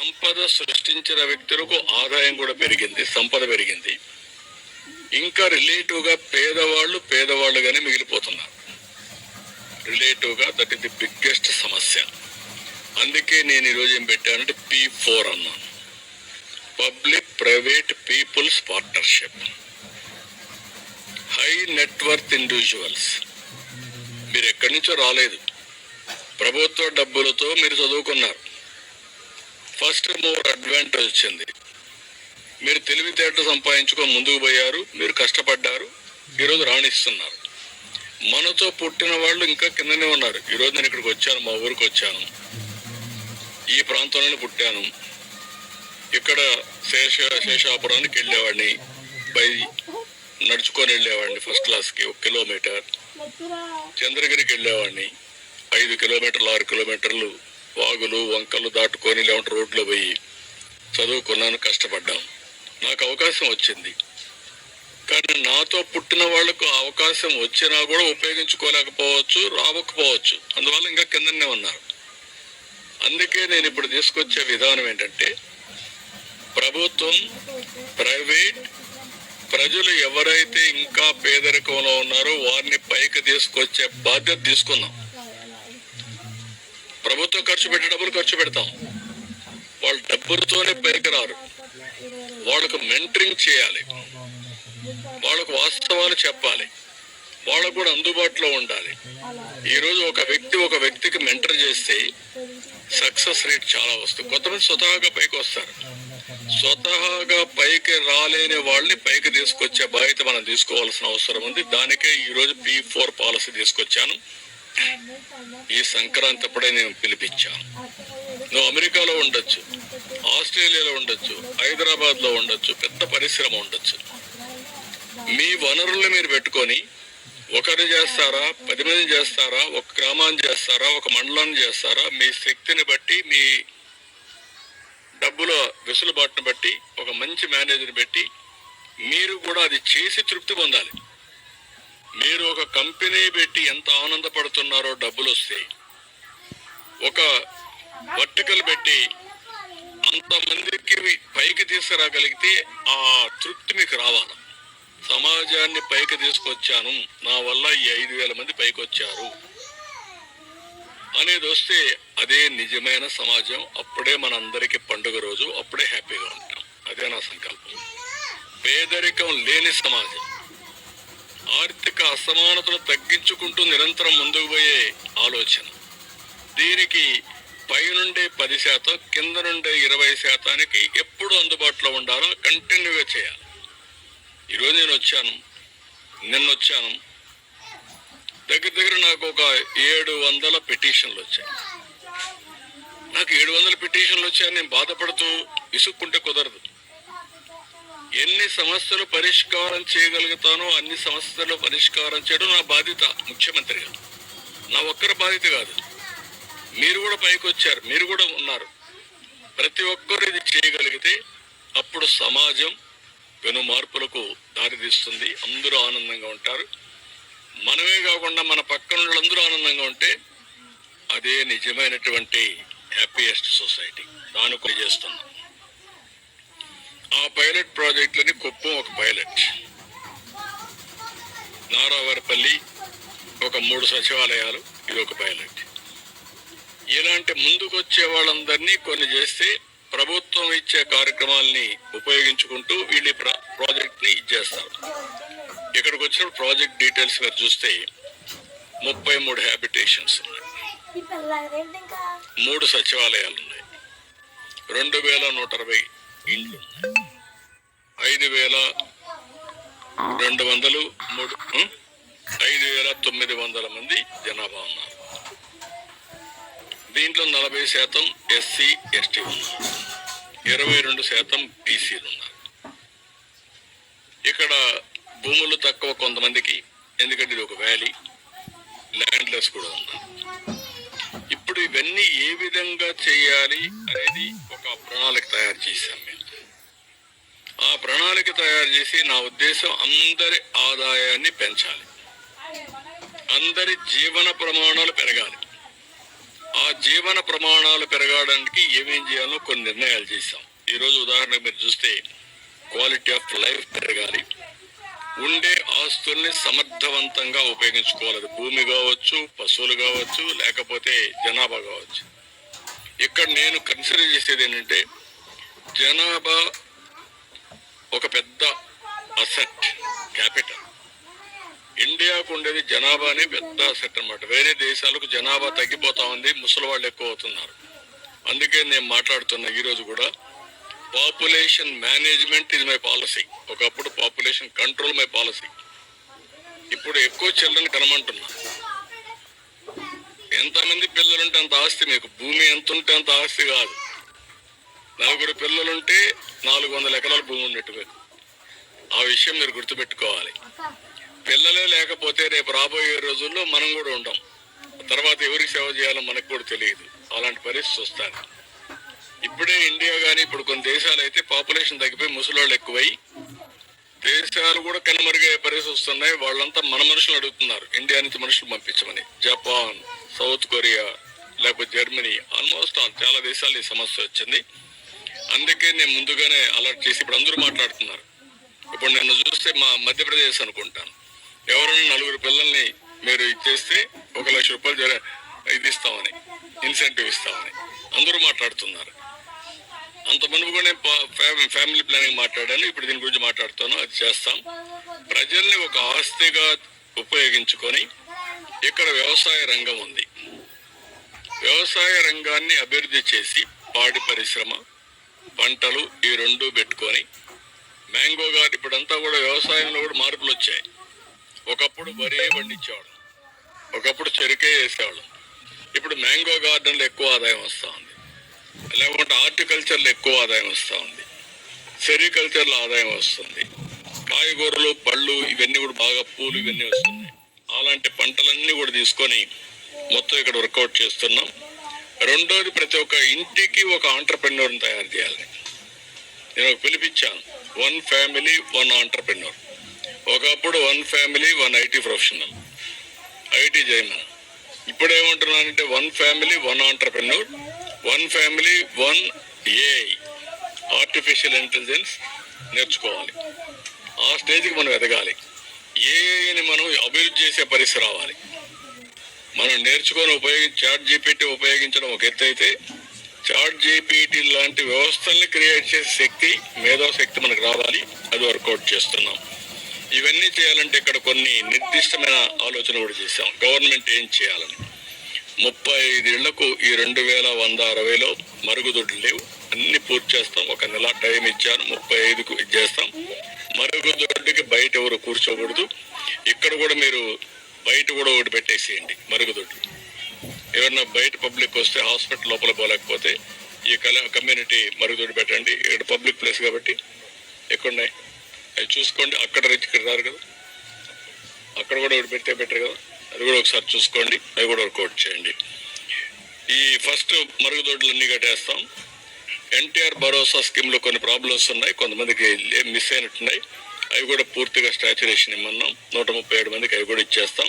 సంపద సృష్టించిన వ్యక్తులకు ఆదాయం కూడా పెరిగింది సంపద పెరిగింది. ఇంకా రిలేటివ్గా పేదవాళ్ళు పేదవాళ్ళుగానే మిగిలిపోతున్నారు. రిలేటివ్గా దట్ ఇస్ ది బిగ్గెస్ట్ సమస్య. అందుకే నేను ఈరోజు ఏం పెట్టానంటే పీ ఫోర్ అన్నాను. Public private people's partnership. High net worth individuals. మీరు ఎక్కడి నుంచో రాలేదు. ప్రభుత్వ డబ్బులతో మీరు చదువుకున్నారు. ఫస్ట్ మూవర్ అడ్వాంటేజ్ వచ్చింది. మీరు తెలివితేటలు సంపాదించుకొని ముందుకు పోయారు మీరు కష్టపడ్డారు ఈరోజు రాణిస్తున్నారు. మనతో పుట్టిన వాళ్ళు ఇంకా కిందనే ఉన్నారు. ఈరోజు నేను ఇక్కడికి వచ్చాను మా ఊరికి వచ్చాను. ఈ ప్రాంతంలోనే పుట్టాను. ఇక్కడ శేష శేషాపురానికి వెళ్ళేవాడిని. బై నడుచుకొని వెళ్ళేవాడిని ఫస్ట్ క్లాస్కి ఒక కిలోమీటర్. చంద్రగిరికి వెళ్ళేవాడిని. ఐదు కిలోమీటర్లు ఆరు కిలోమీటర్లు వాగులు వంకలు దాటుకొని లేవంటే రోడ్లో పోయి చదువుకున్నాను కష్టపడ్డాం నాకు అవకాశం వచ్చింది. కానీ నాతో పుట్టిన వాళ్ళకు అవకాశం వచ్చినా కూడా ఉపయోగించుకోలేకపోవచ్చు రావకపోవచ్చు అందువల్ల ఇంకా కిందనే ఉన్నారు. అందుకే నేను ఇప్పుడు తీసుకొచ్చే విధానం ఏంటంటే ప్రభుత్వం ప్రైవేట్ ప్రజలు ఎవరైతే ఇంకా పేదరికంలో ఉన్నారో వారిని పైకి తీసుకొచ్చే బాధ్యత తీసుకున్నాం ప్రభుత్వం ఖర్చు పెట్టే డబ్బులు ఖర్చు పెడతాం. వాళ్ళు డబ్బులతోనే పైకి రారు వాళ్ళకు మెంటరింగ్ చేయాలి. వాళ్ళకు వాస్తవాలు చెప్పాలి. వాళ్ళకు కూడా అందుబాటులో ఉండాలి. ఈరోజు ఒక వ్యక్తి ఒక వ్యక్తికి మెంటర్ చేస్తే సక్సెస్ రేట్ చాలా వస్తుంది. కొంతమంది స్వతహాగా పైకి వస్తారు. స్వతహాగా పైకి రాలేని వాళ్ళని పైకి తీసుకొచ్చే బాధ్యత మనం తీసుకోవాల్సిన అవసరం ఉంది. దానికే ఈరోజు పీ ఫోర్ పాలసీ తీసుకొచ్చాను. ఈ సంక్రాంతి అప్పుడే నేను పిలిపించాను. నువ్వు అమెరికాలో ఉండొచ్చు ఆస్ట్రేలియాలో ఉండొచ్చు హైదరాబాద్లో ఉండొచ్చు పెద్ద పరిశ్రమ ఉండొచ్చు. మీ వనరుల్ని మీరు పెట్టుకొని ఒకరిని చేస్తారా పది మంది చేస్తారా ఒక గ్రామాన్ని చేస్తారా ఒక మండలాన్ని చేస్తారా మీ శక్తిని బట్టి మీ డబ్బుల వెసులుబాటును బట్టి ఒక మంచి మేనేజర్ని పెట్టి మీరు కూడా అది చేసి తృప్తి పొందాలి. మీరు ఒక కంపెనీ పెట్టి ఎంత ఆనందపడుతున్నారో డబ్బులు వస్తాయి ఒక వర్టికల్ పెట్టి అంతమందికి పైకి తీసుకురాగలిగితే ఆ తృప్తి మీకు రావాలి. సమాజాన్ని పైకి తీసుకొచ్చాను నా వల్ల ఈ ఐదు వేల మంది పైకి వచ్చారు అనేది వస్తే అదే నిజమైన సమాజం అప్పుడే మనందరికీ పండుగ రోజు అప్పుడే హ్యాపీగా ఉంటాం. అదే నా సంకల్పం. పేదరికం లేని సమాజం. ఆర్థిక అసమానతలు తగ్గించుకుంటూ నిరంతరం ముందుకు పోయే ఆలోచన. దీనికి పైనుండే పది శాతం కింద నుండే ఇరవై శాతానికి ఎప్పుడు అందుబాటులో ఉండాలో కంటిన్యూగా చేయాలి. ఈరోజు నేను వచ్చాను నిన్న వచ్చాను. దగ్గర దగ్గర నాకు ఒక ఏడు వందల పిటిషన్లు వచ్చాయి. నాకు ఏడు వందల పిటిషన్లు వచ్చాయని నేను బాధపడుతూ విసుక్కుంటే కుదరదు. ఎన్ని సమస్యలు పరిష్కారం చేయగలుగుతానో అన్ని సమస్యలు పరిష్కారం చేయడం నా బాధ్యత ముఖ్యమంత్రిగా నా ఒక్కరి బాధ్యత కాదు. మీరు కూడా పైకి వచ్చారు. మీరు కూడా ఉన్నారు. ప్రతి ఒక్కరు ఇది చేయగలిగితే అప్పుడు సమాజం పెను మార్పులకు దారితీస్తుంది. అందరూ ఆనందంగా ఉంటారు. మనమే కాకుండా మన పక్కన వాళ్ళందరూ ఆనందంగా ఉంటే అదే నిజమైనటువంటి హ్యాపీయెస్ట్ సొసైటీ దాని చేస్తున్నాం. ఆ పైలట్ ప్రాజెక్టులని కుప్పం ఒక పైలట్ నారావారిపల్లి ఒక మూడు సచివాలయాలు ఇది ఒక పైలట్ ఇలాంటి ముందుకొచ్చే వాళ్ళందరినీ కొన్ని చేస్తే ప్రభుత్వం ఇచ్చే కార్యక్రమాల్ని ఉపయోగించుకుంటూ వీళ్ళు ప్రా- ఇచ్చేస్తారు. ఇక్కడికి వచ్చిన ప్రాజెక్ట్ డీటెయిల్స్ మీరు చూస్తే ముప్పై మూడు హ్యాబిటేషన్స్ ఉన్నాయి. మూడు సచివాలయాలు ఉన్నాయి. రెండు వేల నూట అరవై ఇండ్లు ఉన్నాయి. ఐదు వేల రెండు వందలు మూడు ఐదు వేల తొమ్మిది వందల మంది జనాభా ఉన్నారు. దీంట్లో నలభై శాతం ఎస్సీ ఎస్టీ ఉన్నారు. ఇరవై రెండు శాతం బీసీలు ఉన్నారు. ఇక్కడ భూములు తక్కువ కొంతమందికి ఎందుకంటే ఇది ఒక వ్యాలీ ల్యాండ్లెస్ కూడా ఉన్నారు ఇప్పుడు ఇవన్నీ ఏ విధంగా చేయాలి అనేది ఒక ప్రణాళిక తయారు చేశాం మేము. ఆ ప్రణాళిక తయారు చేసి నా ఉద్దేశం అందరి ఆదాయాన్ని పెంచాలి. అందరి జీవన ప్రమాణాలు పెరగాలి. ఆ జీవన ప్రమాణాలు పెరగడానికి ఏమేం చేయాలో కొన్ని నిర్ణయాలు చేశాం. ఈరోజు ఉదాహరణకు మీరు చూస్తే క్వాలిటీ ఆఫ్ లైఫ్ పెరగాలి. ఉండే ఆస్తుల్ని సమర్థవంతంగా ఉపయోగించుకోవాలి. భూమి కావచ్చు పశువులు కావచ్చు లేకపోతే జనాభా కావచ్చు. ఇక్కడ నేను కన్సిడర్ చేసేది ఏంటంటే జనాభా ఒక పెద్ద అసెట్ క్యాపిటల్ ఇండియాకు ఉండేది జనాభానే పెద్ద అసెట్ అనమాట వేరే దేశాలకు జనాభా తగ్గిపోతా ఉంది ముసలి వాళ్ళు ఎక్కువ అవుతున్నారు. అందుకే నేను మాట్లాడుతున్నా ఈరోజు కూడా పాపులేషన్ మేనేజ్మెంట్ ఇది మై పాలసీ ఒకప్పుడు పాపులేషన్ కంట్రోల్ మై పాలసీ ఇప్పుడు ఎక్కువ చిల్డ్రన్ కనమంటున్నా. ఎంతమంది పిల్లలుంటే అంత ఆస్తి మీకు. భూమి ఎంత ఉంటే అంత ఆస్తి కాదు. నలుగురు పిల్లలుంటే నాలుగు వందల ఎకరాల భూమి మీకు ఆ విషయం మీరు గుర్తుపెట్టుకోవాలి. పిల్లలే లేకపోతే రేపు రాబోయే రోజుల్లో మనం కూడా ఉండం. తర్వాత ఎవరికి సేవ చేయాలో మనకు కూడా తెలియదు. అలాంటి పరిస్థితి వస్తాను ఇప్పుడే ఇండియా కానీ ఇప్పుడు కొన్ని దేశాలు అయితే పాపులేషన్ తగ్గిపోయి ముసలోళ్ళు ఎక్కువై దేశాలు కూడా కనుమరుగయ్యే పరిస్థితి వస్తున్నాయి. వాళ్ళంతా మన మనుషులు అడుగుతున్నారు. ఇండియా నుంచి మనుషులు పంపించమని. జపాన్ సౌత్ కొరియా లేకపోతే జర్మనీ ఆల్మోస్ట్ ఆల్ చాలా దేశాలు ఈ సమస్య వచ్చింది. అందుకే నేను ముందుగానే అలర్ట్ చేసి ఇప్పుడు అందరూ మాట్లాడుతున్నారు. ఇప్పుడు నన్ను చూస్తే మా మధ్యప్రదేశ్ అనుకుంటాను. ఎవరైనా నలుగురు పిల్లల్ని మీరు ఇచ్చేస్తే ఒక లక్ష రూపాయలు జర- ఇది ఇస్తామని ఇన్సెంటివ్ ఇస్తామని అందరూ మాట్లాడుతున్నారు. అంత మునుపు కూడా నేను ఫ్యామిలీ ప్లానింగ్ మాట్లాడాను. ఇప్పుడు దీని గురించి మాట్లాడుతాను. అది చేస్తాం. ప్రజల్ని ఒక ఆస్తిగా ఉపయోగించుకొని ఇక్కడ వ్యవసాయ రంగం ఉంది. వ్యవసాయ రంగాన్ని అభివృద్ధి చేసి పాడి పరిశ్రమ పంటలు ఈ రెండు పెట్టుకొని మ్యాంగో గార్డ్ ఇప్పుడంతా కూడా వ్యవసాయంలో కూడా మార్పులు వచ్చాయి. ఒకప్పుడు వరి పండించేవాడు ఒకప్పుడు చెరుకే వేసేవాళ్ళం. ఇప్పుడు మ్యాంగో గార్డెన్లో ఎక్కువ ఆదాయం వస్తూ ఉంది. లేకుంటే హార్టికల్చర్లో ఎక్కువ ఆదాయం వస్తూ ఉంది. సెరికల్చర్లో ఆదాయం వస్తుంది. కాయగూరలు పళ్ళు ఇవన్నీ కూడా బాగా పూలు ఇవన్నీ వస్తున్నాయి. అలాంటి పంటలన్నీ కూడా తీసుకొని మొత్తం ఇక్కడ వర్కౌట్ చేస్తున్నాం. రెండోది ప్రతి ఒక్క ఇంటికి ఒక ఆంటర్ప్రెన్యూర్ని తయారు చేయాలి. నేను పిలిపించాను. వన్ ఫ్యామిలీ వన్ ఆంటర్ప్రెన్యూర్ ఒకప్పుడు one family one IT professional IT చేయమని ఇప్పుడు ఏమంటున్నానంటే one family one entrepreneur one family one AI artificial intelligence నేర్చుకోవాలి. ఆ స్టేజ్కి మనం ఎదగాలి. ఏఐని మనం అభివృద్ధి చేసే పరిస్థితి రావాలి. మనం నేర్చుకొని ఉపయోగించి చాట్ జీపీటీ ఉపయోగించడం ఒక ఎత్తు అయితే చాట్ జీపీటీ లాంటి వ్యవస్థల్ని క్రియేట్ చేసే శక్తి మేధో శక్తి మనకు రావాలి. అది వర్కౌట్ చేస్తున్నాం. ఇవన్నీ చేయాలంటే ఇక్కడ కొన్ని నిర్దిష్టమైన ఆలోచన కూడా చేశాం. గవర్నమెంట్ ఏం చేయాలని? ముప్పై ఐదేళ్ళకు ఈ రెండు వేల వంద అరవైలో మరుగుదొడ్లు లేవు. అన్ని పూర్తి చేస్తాం. ఒక నెల టైం ఇచ్చాను. ముప్పై ఐదుకు ఇది చేస్తాం మరుగుదొడ్డుకి బయట ఎవరు కూర్చోకూడదు. ఇక్కడ కూడా మీరు బయట కూడా ఒకటి పెట్టేసేయండి మరుగుదొడ్లు ఎవరన్నా బయట పబ్లిక్ వస్తే హాస్పిటల్ లోపల పోలేకపోతే ఈ కల కమ్యూనిటీ మరుగుదొడ్డు పెట్టండి. ఇక్కడ పబ్లిక్ ప్లేస్ కాబట్టి ఎక్కడున్నాయి? అవి చూసుకోండి. అక్కడ రీచ్ ఇక్కడ రారు కదా. అక్కడ కూడా ఒకటి పెడితే బెటర్ కదా. అది కూడా ఒకసారి చూసుకోండి. అవి కూడా వర్కౌట్ చేయండి. ఈ ఫస్ట్ మరుగుదొడ్లు అన్నీ కట్టేస్తాం. ఎన్టీఆర్ భరోసా స్కీమ్లో కొన్ని ప్రాబ్లమ్స్ ఉన్నాయి. కొంతమందికి మిస్ అయినట్టున్నాయి. అవి కూడా పూర్తిగా స్టాచురేషన్ ఇమ్మన్నాం నూట ముప్పై ఏడు మందికి అవి కూడా ఇచ్చేస్తాం.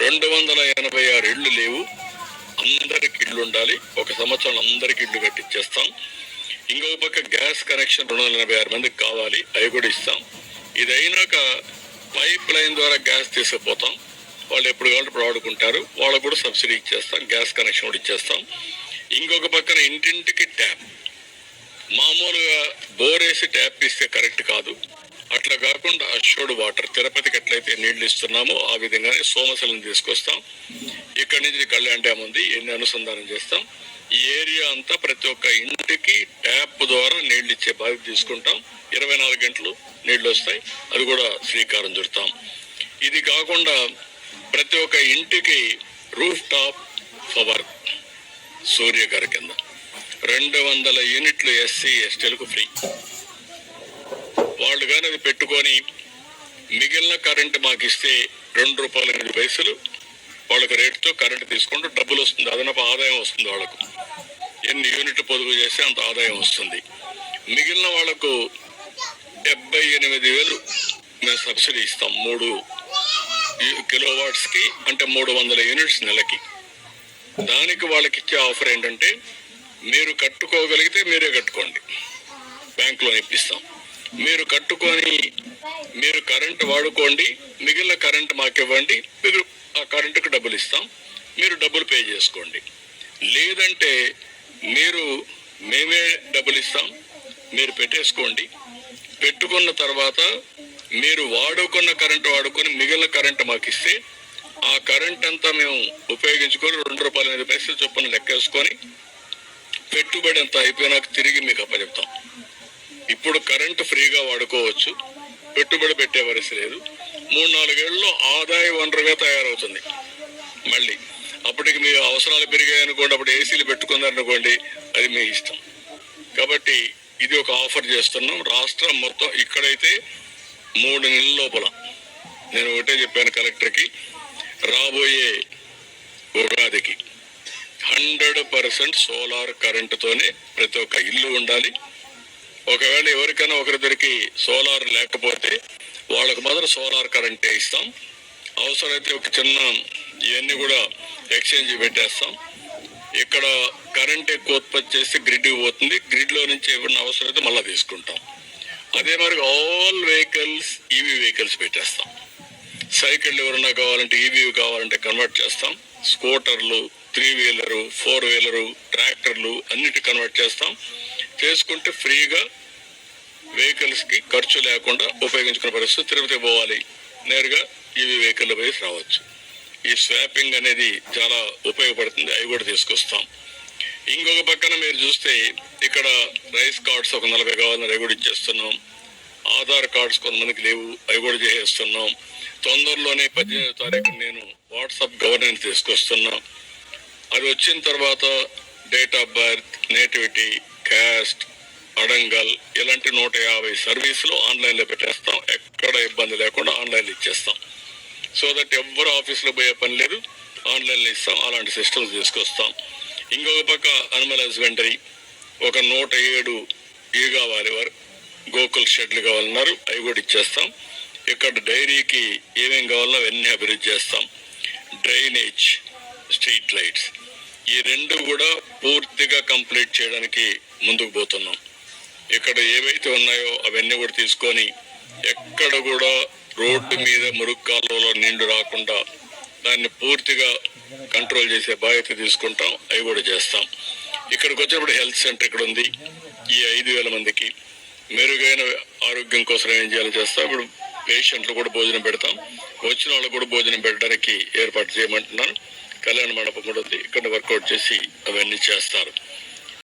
రెండు వందల ఎనభై ఆరు ఇళ్ళు లేవు. అందరికి ఇళ్ళు ఉండాలి. ఒక సంవత్సరం అందరికి ఇళ్ళు కట్టించేస్తాం ఇంకొక పక్క గ్యాస్ కనెక్షన్ రెండు వందల ఎనభై ఆరు మందికి కావాలి. అవి కూడా ఇస్తాం. ఇది అయినాక పైప్ లైన్ ద్వారా గ్యాస్ తీసుకుపోతాం. వాళ్ళు ఎప్పుడు కావాలంటే ఇప్పుడు వాడుకుంటారు. వాళ్ళకు కూడా సబ్సిడీ ఇచ్చేస్తాం. గ్యాస్ కనెక్షన్ కూడా ఇచ్చేస్తాం. ఇంకొక పక్కన ఇంటింటికి ట్యాప్. మామూలుగా బోర్ వేసి ట్యాప్ ఇస్తే కరెక్ట్ కాదు. అట్లా కాకుండా అష్యూర్డ్ వాటర్ తిరుపతికి ఎట్లయితే నీళ్ళు ఇస్తున్నామో ఆ విధంగానే సోమశలను తీసుకొస్తాం. ఇక్కడి నుంచి కళ్యాణ్ డ్యామ్ ఉంది ఎన్ని అనుసంధానం చేస్తాం. ఈ ఏరియా అంతా ప్రతి ఒక్క ఇంటికి ట్యాప్ ద్వారా నీళ్ళు ఇచ్చే బాధ్యత తీసుకుంటాం. ఇరవై నాలుగు గంటలు నీళ్ళు వస్తాయి అది కూడా శ్రీకారం చుడతాం. ఇది కాకుండా ప్రతి ఒక్క ఇంటికి రూఫ్ టాప్ పవర్ సూర్య గారి కింద. రెండు వందల యూనిట్లు ఎస్సీ ఎస్టీలకు ఫ్రీ. వాళ్ళు కానీ అది పెట్టుకొని మిగిలిన కరెంట్ మాకు ఇస్తే రెండు రూపాయల ఎనిమిది పైసలు వాళ్ళకి రేటుతో కరెంట్ తీసుకుంటూ డబ్బులు వస్తుంది. అదనపు ఆదాయం వస్తుంది వాళ్ళకు. ఎన్ని యూనిట్ పొదుపు చేస్తే అంత ఆదాయం వస్తుంది. మిగిలిన వాళ్ళకు డెబ్బై ఎనిమిది వేలు మేము సబ్సిడీ ఇస్తాం. మూడు కిలో వాట్స్కి అంటే మూడు వందల యూనిట్స్ నెలకి. దానికి వాళ్ళకి ఇచ్చే ఆఫర్ ఏంటంటే మీరు కట్టుకోగలిగితే మీరే కట్టుకోండి. బ్యాంక్ లోన్ ఇప్పిస్తాం. మీరు కట్టుకొని మీరు కరెంట్ వాడుకోండి మిగిలిన కరెంట్ మాకు ఇవ్వండి మీరు ఆ కరెంటుకు డబ్బులు ఇస్తాం మీరు డబ్బులు పే చేసుకోండి. లేదంటే మీరు మేమే డబ్బులు ఇస్తాం మీరు పెట్టేసుకోండి. పెట్టుకున్న తర్వాత మీరు వాడుకున్న కరెంట్ వాడుకొని మిగిలిన కరెంట్ మాకు ఇస్తే ఆ కరెంట్ అంతా మేము ఉపయోగించుకొని రెండు రూపాయల ఎనిమిది పైసలు చొప్పున లెక్కేసుకొని పెట్టుబడి అంతా అయిపోయినాక తిరిగి మీకు అప్పచెప్తాం. ఇప్పుడు కరెంటు ఫ్రీగా వాడుకోవచ్చు. పెట్టుబడి పెట్టే పరిస్థితి లేదు. మూడు నాలుగేళ్ళలో ఆదాయ వనరుగా తయారవుతుంది. మళ్ళీ అప్పటికి మీ అవసరాలు పెరిగాయి అనుకోండి అప్పుడు ఏసీలు పెట్టుకుందనుకోండి అది మీ ఇష్టం. కాబట్టి ఇది ఒక ఆఫర్ చేస్తున్నాం. రాష్ట్రం మొత్తం ఇక్కడైతే మూడు నెలల లోపల నేను ఒకటే చెప్పాను కలెక్టర్కి రాబోయే ఉగాదికి హండ్రెడ్ పర్సెంట్ సోలార్ కరెంటుతోనే ప్రతి ఒక్క ఇల్లు ఉండాలి. ఒకవేళ ఎవరికైనా ఒకరిద్దరికి సోలార్ లేకపోతే వాళ్ళకు మాత్రం సోలార్ కరెంటే ఇస్తాం. అవసరమైతే ఒక చిన్న ఇవన్నీ కూడా ఎక్స్చేంజ్ పెట్టేస్తాం. ఇక్కడ కరెంట్ ఎక్కువ ఉత్పత్తి చేస్తే గ్రిడ్ పోతుంది. గ్రిడ్లో నుంచి ఏమన్నా అవసరమైతే మళ్ళీ తీసుకుంటాం. అదే మరి ఆల్ వెహికల్స్ ఈవీ వెహికల్స్ పెట్టేస్తాం. సైకిళ్ళు ఎవరన్నా కావాలంటే ఈవీ కావాలంటే కన్వర్ట్ చేస్తాం. స్కూటర్లు త్రీ వీలరు ఫోర్ వీలరు ట్రాక్టర్లు అన్నిటి కన్వర్ట్ చేస్తాం. చేసుకుంటే ఫ్రీగా వెహికల్స్కి ఖర్చు లేకుండా ఉపయోగించుకునే పరిస్థితి తిరుపతి పోవాలి. నేరుగా ఈవీ వెహికల్ పోయి రావచ్చు. ఈ స్వాపింగ్ అనేది చాలా ఉపయోగపడుతుంది. అవి కూడా తీసుకొస్తాం. ఇంకొక పక్కన మీరు చూస్తే ఇక్కడ రైస్ కార్డ్స్ ఒక నలభై కావాలని అవి కూడా ఇచ్చేస్తున్నాం. ఆధార్ కార్డ్స్ కొంతమందికి లేవు. అవి కూడా చేసేస్తున్నాం. తొందరలోనే పద్దెనిమిదో తారీఖు నేను వాట్సాప్ గవర్నెన్స్ తీసుకొస్తున్నాం. అది వచ్చిన తర్వాత date of birth nativity caste adangal ఇలాంటి నూట యాభై సర్వీసులు ఆన్లైన్లో పెట్టేస్తాం. ఎక్కడ ఇబ్బంది లేకుండా ఆన్లైన్లో ఇచ్చేస్తాం. సో దట్ ఎవ్వరు ఆఫీస్లో పోయే పని లేదు. ఆన్లైన్లో ఇస్తాం. అలాంటి సిస్టమ్స్ తీసుకొస్తాం. ఇంకొక పక్క అనిమల్ హస్బెండరీ ఒక నూట ఏడు ఇవి కావాలి వారు గోకుల్ షెడ్లు కావాలన్నారు. అవి కూడా ఇచ్చేస్తాం. ఇక్కడ డైరీకి ఏమేం కావాలో అవన్నీ అభివృద్ధి చేస్తాం. డ్రైనేజ్ స్ట్రీట్ లైట్స్ ఈ రెండు కూడా పూర్తిగా కంప్లీట్ చేయడానికి ముందుకు పోతున్నాం. ఇక్కడ ఏవైతే ఉన్నాయో అవన్నీ కూడా తీసుకొని ఎక్కడ కూడా రోడ్డు మీద మురుగు కాలువలో నీళ్ళు రాకుండా దాన్ని పూర్తిగా కంట్రోల్ చేసే బాధ్యత తీసుకుంటాం. అవి కూడా చేస్తాం. ఇక్కడికి వచ్చినప్పుడు హెల్త్ సెంటర్ ఇక్కడ ఉంది. ఈ ఐదు వేల మందికి మెరుగైన ఆరోగ్యం కోసం ఏం చేయాలో చేస్తాం. ఇప్పుడు పేషెంట్లు కూడా భోజనం పెడతాం. వచ్చిన వాళ్ళకు కూడా భోజనం పెట్టడానికి ఏర్పాటు చేయమంటున్నాను. కళ్యాణ మండపం కూడా ఉంది. ఇక్కడ వర్కౌట్ చేసి అవన్నీ చేస్తారు.